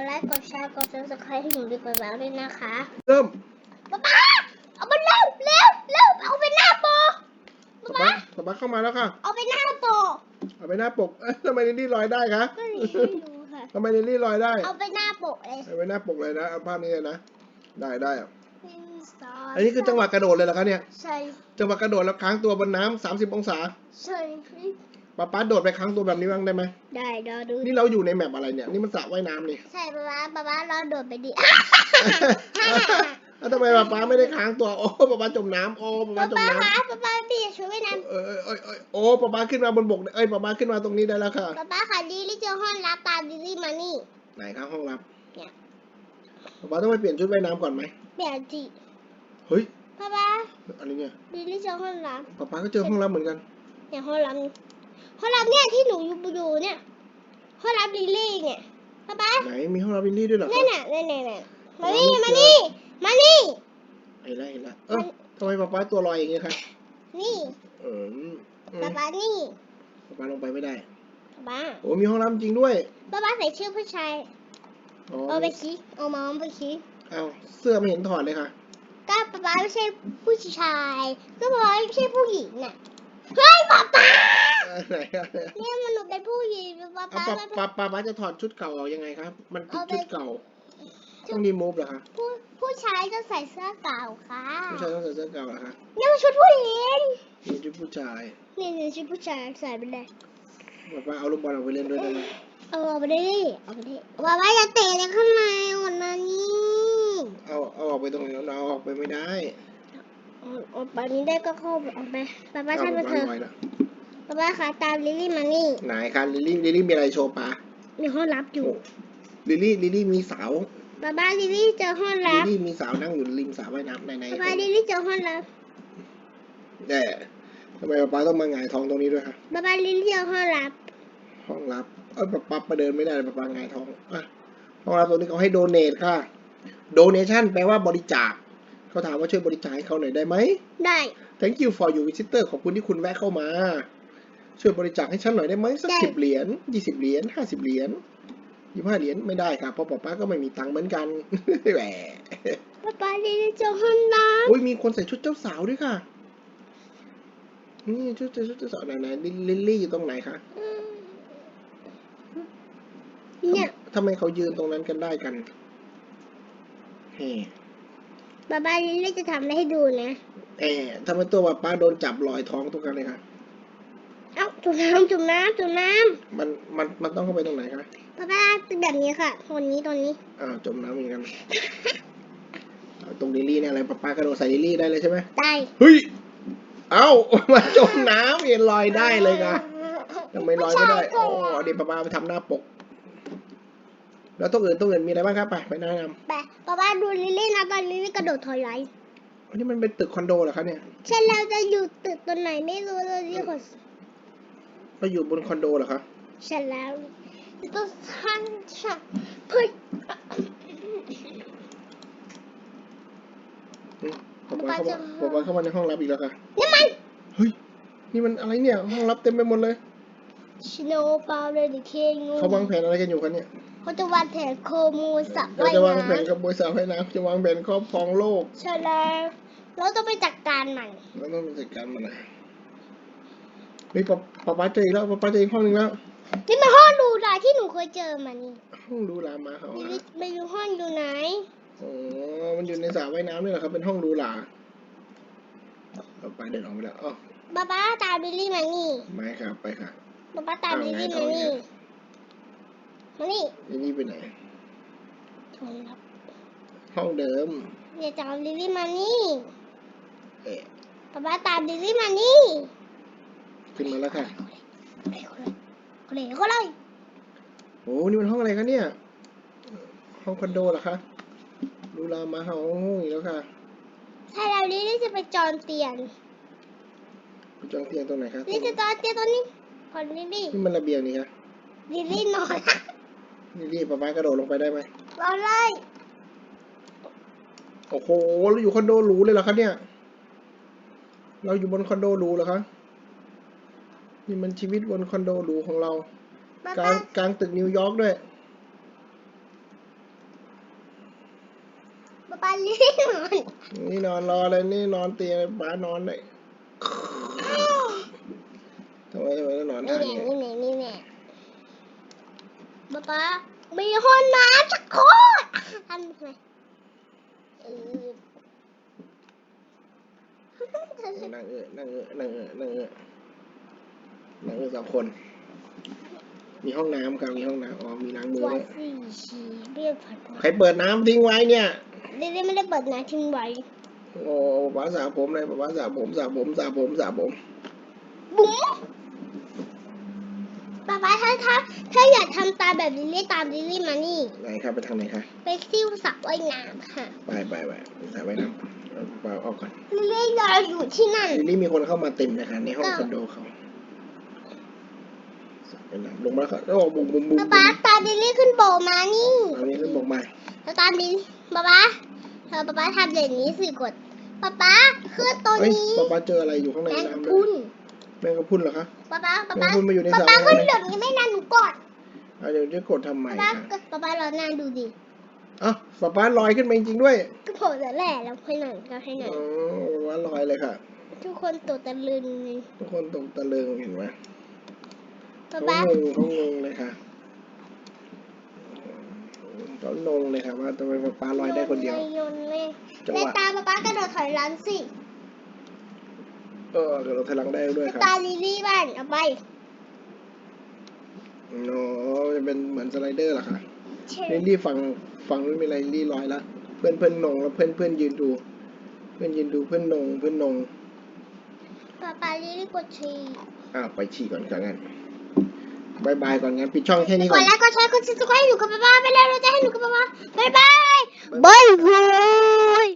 ดไลค์กดแชร์กดซับสไครต์ให้หนูดีกว่าแล้วด้วยนะคะเริ่มป๊าป๊าเอาไปเร็วเร็วเร็วเอาไปหน้าโปะป๊าป๊าป๊าป๊าป๊าเข้ามาแล้วค่ะ เอาไปหน้าโปะเอาไปหน้าปกเอ๊ะทำไมลิลลี่ลอยได้คะก็เลยไม่รู้ค่ะ ทำไมลิลลี่ลอยได้เอาไปหน้าโปะเลยเอาไปหน้าปกเลยนะเอาภาพนี้เลยนะได้ได้อะอัอันนี้คือจังหวะกระโดดเลยเหรอคะเนี่ย ใช่จังหวะกระโดดแล้วค้างตัวบนน้ำสามสิบองศา ใช่ ป๊าป๊าโดดไปค้างตัวแบบนี้บ้างได้ไหมได้เดี๋ยวดู นี่เราอยู่ในแมปอะไรเนี่ย นี่มันสระว่ายน้ำนี่ ใช่ป๊าป๊าป๊าป๊าเราโดดไปดิ แล้วทำไมป๊าป๊าไม่ได้ค้างตัว โอ้ป๊าป๊าจมน้ำโอ้ป๊าป๊าป๊าจมป๊าน้คะป๊าป๊าพี่ช่วยไว้นะำเออเออเออเออโอ้ป๊าป๊าขึ้นมาบนบกเอ้ยป๊าป๊าขึ้นมาตรงนี้ได้แล้วค่ะ ป๊าป๊าค่ะดีลี่เจอห้องรับตามดีลี่มานี่ ไหนครับห้องรับเนี่ย ป๊าป๊าต้องไปเปลี่ยนชุดว่ายน้ำก่อนไหมเปลี่ยนจิเฮ้ยป๊าป๊าอะไรเนี่ยดีลี่เจอห้องรับป๊าป๊าก็เจอห้องรับเหมือนกัน เนี่ยห้องรับนี่ ห้องรับเนี่ยที่หนูอยู่อยู่เนี่ยห้องรับดีลี่เนี่ยป๊าป๊าไหนมีห้องรับลิลลี่ด้วยเหรอคนี่รับน่ะนี่นี่นี่มานี่มานี่มานี่เห็นแล้วเห็นแล้วเออทำไมป๊าป๊าตัวลอยอย่างเงี้ยคะนี่เอออืมป๊าป๊านี่ป๊าป๊าลงไปไม่ได้ป๊าป๊าโอ้มีห้องรับจริงด้วยป๊าป๊าใส่ชื่อผู้ชายอ๋อเอาไปชี้เอามาเอาไปชี้เอาเสื้อไม่เห็นถอดเลยค่ะก็ป๊าป๊าไม่ใช่ผู้ชาย ก็ป๊าป๊าไม่ใช่ผู้หญิงน่ะเฮ้ยป๊าป๊าเออ ไหนอะเนี่ยมันหนูเป็นผู้หญิงป๊าเอาป๊าป๊าไม่ป๊าป๊าป๊าจะถอดชุดเก่าออกยังไงครับ มันติดเอาไปชุดเก่า ต้องรีมูฟเหรอคะผู้ผู้ชายจะใส่เสื้อเก่าค่ะผู้ชายต้องใส่เสื้อเก่าเหรอคะนี่มันชุดผู้หญิงนี่ชุดผู้ชายนี่นี่ชุดผู้ชายใส่ไปเลยป๊าป๊าเอาลูกบอลออกไปเล่นด้วยได้ไหมเอาไปดิเอาไปดิป๊าป๊าอย่าเตะเลยข้างในหมดนะนี่เอาเอาออกไปตรงนี้เอาออกไปไม่ได้เอาเอาไปนี้ได้ก็เข้าออกไปป๊าป๊าเอาทำไปป๊าเถป๊าอะลอยละ ป๊าป๊าขาตามลิลลี่มานี่ไหนคะลิลลี่ลิลลี่มีอะไรโชว์ป๊ามีห้องลับอยู่ลิลลี่ลิลลี่มีสาวป๊าป๊าลิลลี่เจอห้องลิลัลบลี่มีสาวนั่งอยู่ริมสระว่ายน้ำในในป๊าป๊าลิลลี่เจอห้องลับแต่ทำไมป๊าป๊าต้องมาหงายท้องตรงนี้ด้วยคะป๊าป๊าลิลลี่เจอห้องลับ ห้องรับเอ้ยป๊าป๊าประเดินไม่ได้เลยป๊าป๊าหงายท้องอะห้องรับตรงนี้เขาให้โดเนทค่ะโดเนชั่นแปลว่าบริจาคเขาถามว่าช่วยบริจาคให้เขาหน่อยได้ไหม ได้ Thank you for your visitor ขอบคุณที่คุณแวะเข้ามา ช่วยบริจาคให้ฉันหน่อยได้ไหมสักได้สิบเหรียญยี่สิบเหรียญห้าสิบเหรียญยี่ห้าเหรียญไม่ได้ค่ะเพราะป๊าป๊าก็ไม่มีตังค์เหมือนกันแหมป๊าป๊าลิลลี่เจอห้องลับอุ้ยมีคนใส่ชุดเจ้าสาวด้วยค่ะ นี่ชุดชุดเจ้าสาวไหนไหนลิลลี่อยู่ตรงไหนคะอืมเนี่ยทำไมเขายืนตรงนั้นกันได้กันเฮ้ป๊าป๊าลิลลี่จะทำอะไรให้ดูนะแอบทำไมตัวป๊าป๊าโดนจับลอยท้องทุกครั้งเลยคะเอ้า จุ่มน้ำจุ่มน้ำจุ่มน้มันมันมันต้องเข้าไปตรงไหนคะำป๊าป๊าเป็นแบบนี้ค่ะตรงนี้ตรงนี้อ้าวจมน้ำเหมือนกันเอาตรงลิลลี่เนี่ยอะไรป๊าป๊ากระโดดใส่ลิลลี่ได้เลยใช่ไหมได้เฮ้ย เอ้า มาจมน้ำเห็นลอยได้เลยค่ะทำไมลอยไม่ได้ใช่โอ้เดี๋ยวป๊าป๊าไปทำหน้าปก แล้วตัวอื่นตัวอื่นมีอะไรบ้างครับไปไปแนะนไปป๊าป๊าดูลิลลี่นะตอนลิลลี่กระโดดถอยหลังำอันนี้มันเป็นตึกคอนโดเหรอคะเนี่ยฉันเราจะอยู่ตึกตรงไหนไม่รู้เลยที่คน เราอยู่บนคอนโดเหรอคะฉันแล้วต้องทันฉันเพื่ออืมป๊าป๊าเข้ามาป๊าป๊าเข้ามาในห้องลับอีกแล้วค่ะนี่มันเฮ้ยนี่มันอะไรเนี่ยห้องลับเต็มไปหมดเลยชิโนปาเรดิเคงูเขาวางแผนอะไรกันอยู่กันเนี่ยเขาจะวางแผนโคมูสับเราว่ายจะวางแผนน้ำกับบริษัทให้น้ำจะวางแผนครอบครองโลก ใช่แล้วเราต้องไปจัดการมันแล้วต้องจัดการมันนะ นี่ป๊าป๊าป๊าเจออีกแล้วป๊าป๊าเจออีกห้องหนึ่งแล้ว นี่มันห้องดูดาที่หนูเคยเจอมานี่ห้องดูหรามาเขาลิลอะลี่ไม่รู้ห้องอยู่ไหน อ๋อมันอยู่ในสระว่ายน้ำนี่แหละครับเป็นห้องดูหราป๊าป๊าเดินออกไปแล้วอ๋อป๊าป๊าตามลิลลี่มานี่ไม่ครับไปค่ะ ป๊าป๊าตาบิลลี่มานี่ มานี่นี่นี่ไปไหนห้องลับห้องเดิม อย่าตามลิลลี่มานี่ เอ๊ะป๊าป๊าตามลิลลี่มานี่ ขึ้นมาแล้วค่ะเร็วเลยเร็วเลยโอ้นี่มันห้องอะไรคะเนี่ย ห้องคอนโดเหรอคะดูหรามาเห่าห้องอีกแล้วค่ะถ้าเราลิลลี่จะไปจองเตียงไปจองเตียงตรงไหนคะลิลลี่จะจองเตียงตรงนี้คนลิลลี่นี่มันระเบียงนี่คะลิลี่นอนนี่รีบป๊าป๊ากระโดดลงไปได้ไหมรอเลยโอ้โหเราอยู่คอนโดหรูเลยเหรอคะเนี่ย เราอยู่บนคอนโดหรูเหรอคะ นี่มันชีวิตบนคอนโดหรูของเรา ป๊ากลาป๊างกลางตึกนิวยอร์กด้วย ป๊าป๊าลิลลี่นอนนี่นอนรอเลยนี่นอนเตียงป้านอนเลยทำไมทำไมต้องนอนนี่ท่าแน่นี้นี่แน่นี่แน่ป๊าป๊ามีห้องน้ำสักคนทำไงเออนั่งเออนั่งเออนั่งเออนั่งเออนั่งเออ สองคน มีห้องน้ำครับมีห้องน้ำอ๋อมีล้างมือว่าด้วยสี่ชีเรียกผัดใครเปิดน้ำทิ้งไว้เนี่ยลิลลี่ไม่ได้เปิดน้ำทิ้งไว้ โอ้ป้าสระผมเลยป้าสระผมสระผมสระผมสระผม บุ๋มป๊าป๊าถ้าถ้าถ้าอยากทำตามแบบลิลลี่ตามลิลลี่มานี่ ไหนครับไปทางไหนคะไปซิ่วสระว่ายน้ำค่ะ ไปไปไปสระว่ายน้ำเอาเปล่าออกก่อนลิลลี่รออยู่ที่นั่น ลิลลี่มีคนเข้ามาเต็มนะคะในห้องอ้าวคอนโดเขา สระว่ายน้ำลงมาแล้วครับโอ้บุ้มบุ้มบุ้มป๊าป๊าตามลิลลี่ขึ้นโบกมานี่อันนี้ขึ้นบอกมาแล้วตามลิลป๊าป๊าเธอป๊าป๊าทำอย่างนี้สิกดป๊าป๊าขึ้นตัวเฮ้ยนี้ป้าป้าเจออะไรอยู่ข้างในแมงกะน้ำด้พรุวยนแมงกะพรุนเหรอคะป๊าป๊าป๊าแมงป๊ากะพรุนมาอยู่ในป๊าสระป๊าว่ายขึ้นน้แบบนี้ไม่นานหนูกดำเอาเดี๋ยวจะกดทำไมป๊าป๊าคะก็ป๊าป๊ารอหน้าดูดิเอ้าป้าป้าลอยขึ้นมาจริงๆด้วยก็โผล่แล้วแหละแล้วให้หน่อยก็ให้หน่อยอ๋อป้าป้าลอยเลยค่ะ ทุกคนตกตะลึงเลยทุกคนตกตะลึงเห็นไหม ป๊าเขาป๊างงเขางงเลยค่ะเขางงเลยค่ะว่าทำไมป้าป้าลอยได้คนเดียว โยนเลยจังในหวะตาป๊าป๊ากระโดดถอยหลังสิเออเดี๋ยวเราถอยหลังได้ด้วยในครับตาลิลลี่บ้านเอาไปโอ้จะเป็นเหมือนสไลเดอร์เหรอคะเช่ลิลลี่ฝั่งฝั่งนู้นมีอะไรลิลลี่ลอยละเพื่อนเพื่อนนงแล้วเพื่อนเพื่อนยืนดู เพื่อนยืนดูเพื่อนนงเพื่อนนงป๊าป๊าลิลลี่กดชีอ่าไปฉี่ก่อนกันงั้น บายบายก่อนงั้นปิดช่องแค่นี้ก่อน ดไลค์ก็ใช้คุดซับสไครต์หนูกับป้าป้ไปแล้วเราจะให้หนูกับป้าป้บายบายบายบาย